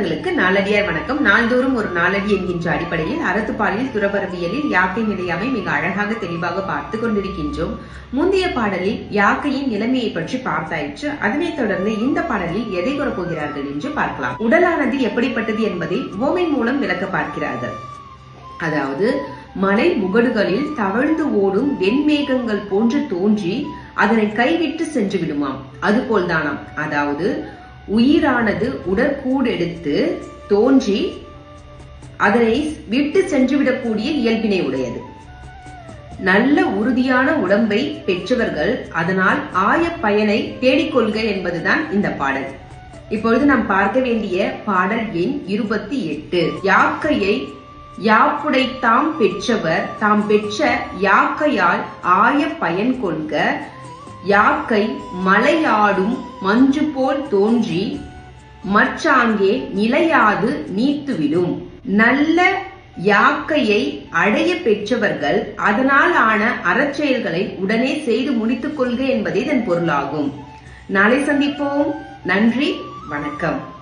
உள்ளங்களுக்கு நாளடியார் வணக்கம். நாள்தோறும் ஒரு நாளடி என்கின்ற அடிப்படையில் அறத்துப்பாலில் துறவரவியலில் யாக்கை நிலையாமை மிக அழகாக தெளிவாக பார்த்து கொண்டிருக்கின்றோம். முந்தைய பாடலில் யாக்கையின் நிலைமையை பற்றி பார்த்தாயிற்று. அதனைத் தொடர்ந்து இந்த பாடலில் எதை கூறப்போகிறார்கள் என்று பார்க்கலாம். உடலானது எப்படிப்பட்டது என்பதை ஓமை மூலம் விளக்க பார்க்கிறார்கள். அதாவது மலை முகடுகளில் தவழ்ந்து ஓடும் வெண்மேகங்கள் போன்று தோன்றி அதனை கைவிட்டு சென்று விடுமாம். அதுபோல்தானாம். அதாவது உயிரானது உடற்கூடெடுத்து தோன்றி அதனை விட்டு சென்றுவிடக்கூடிய இயல்பினை உடையது. நல்ல உறுதியான உடம்பை பெற்றவர்கள் அதனால் ஆய பயனை தேடிக்கொள்க என்பதுதான் இந்த பாடல். இப்பொழுது நாம் பார்க்க வேண்டிய பாடல் எண் இருபத்தி எட்டு. யாக்கையை யாப்புடை தாம் பெற்றவர் தாம் பெற்ற யாக்கையால் ஆய பயன் கொள்க யாக்கை மலையாடும் மஞ்சு போல் தோன்றி மற்றாங்கே நிலையாது நீத்துவிடும். நல்ல யாக்கையை அடைய பெற்றவர்கள் அதனால் ஆன அறச்செயல்களை உடனே செய்து முடித்துக் கொள்க என்பதே இதன் பொருளாகும். நாளை சந்திப்போம். நன்றி. வணக்கம்.